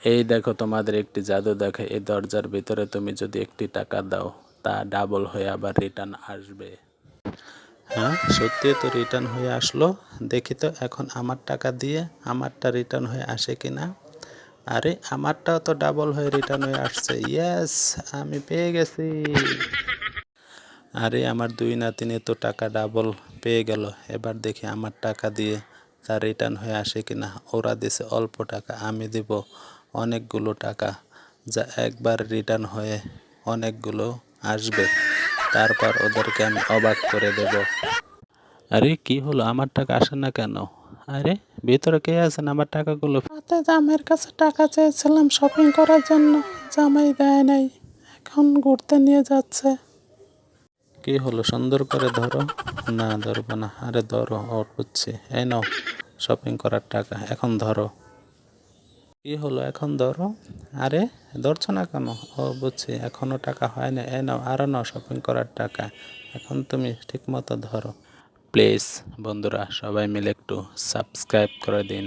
এই দেখো তোমাদের একটি জাদু দেখে, এই দরজার ভিতরে তুমি যদি একটি টাকা দাও, তা ডাবল হয়ে আবার রিটার্ন আসবে। হ্যাঁ সত্যি তো রিটার্ন হয়ে আসলো। দেখি তো এখন আমার টাকা দিয়ে আমারটা রিটার্ন হয়ে আসে কি না আরে, আমারটাও তো ডাবল হয়ে রিটার্ন হয়ে আসছে। ইয়েস আমি পেয়ে গেছি। আরে, আমার দুই নাতিনে তো টাকা ডাবল পেয়ে গেল। এবার দেখি আমার টাকা দিয়ে তা রিটার্ন হয়ে আসে কিনা। ওরা দিছে অল্প টাকা, আমি দিব। অনেকগুলো টাকা যা একবার রিটার্ন হয়ে অনেকগুলো আসবে। তারপর ওদেরকে আমি অবাক করে দেব। আরে কি হলো? আমার টাকা আসে না কেন? আরে ভিতরে কে আছেন? আমার টাকাগুলো রাতে জামাইয়ের কাছে টাকা চেয়েছিলাম শপিং করার জন্য। জামাই দেয় নাই এখন ঘুরতে নিয়ে যাচ্ছে। কি হলো? সুন্দর করে ধরো। না ধরবো না। আরে ধরো ওর বুঝছি এই নাও শপিং করার টাকা। এখন ধরো। কি হলো, এখন ধরো, আরে ধরছো না কেন? ও, বুঝছি এখনও টাকা হয় না এ নাও আরও নাও শপিং করার টাকা, এখন তুমি ঠিক মতো ধরো। প্লিজ বন্ধুরা, সবাই মিলে একটু সাবস্ক্রাইব করে দিন।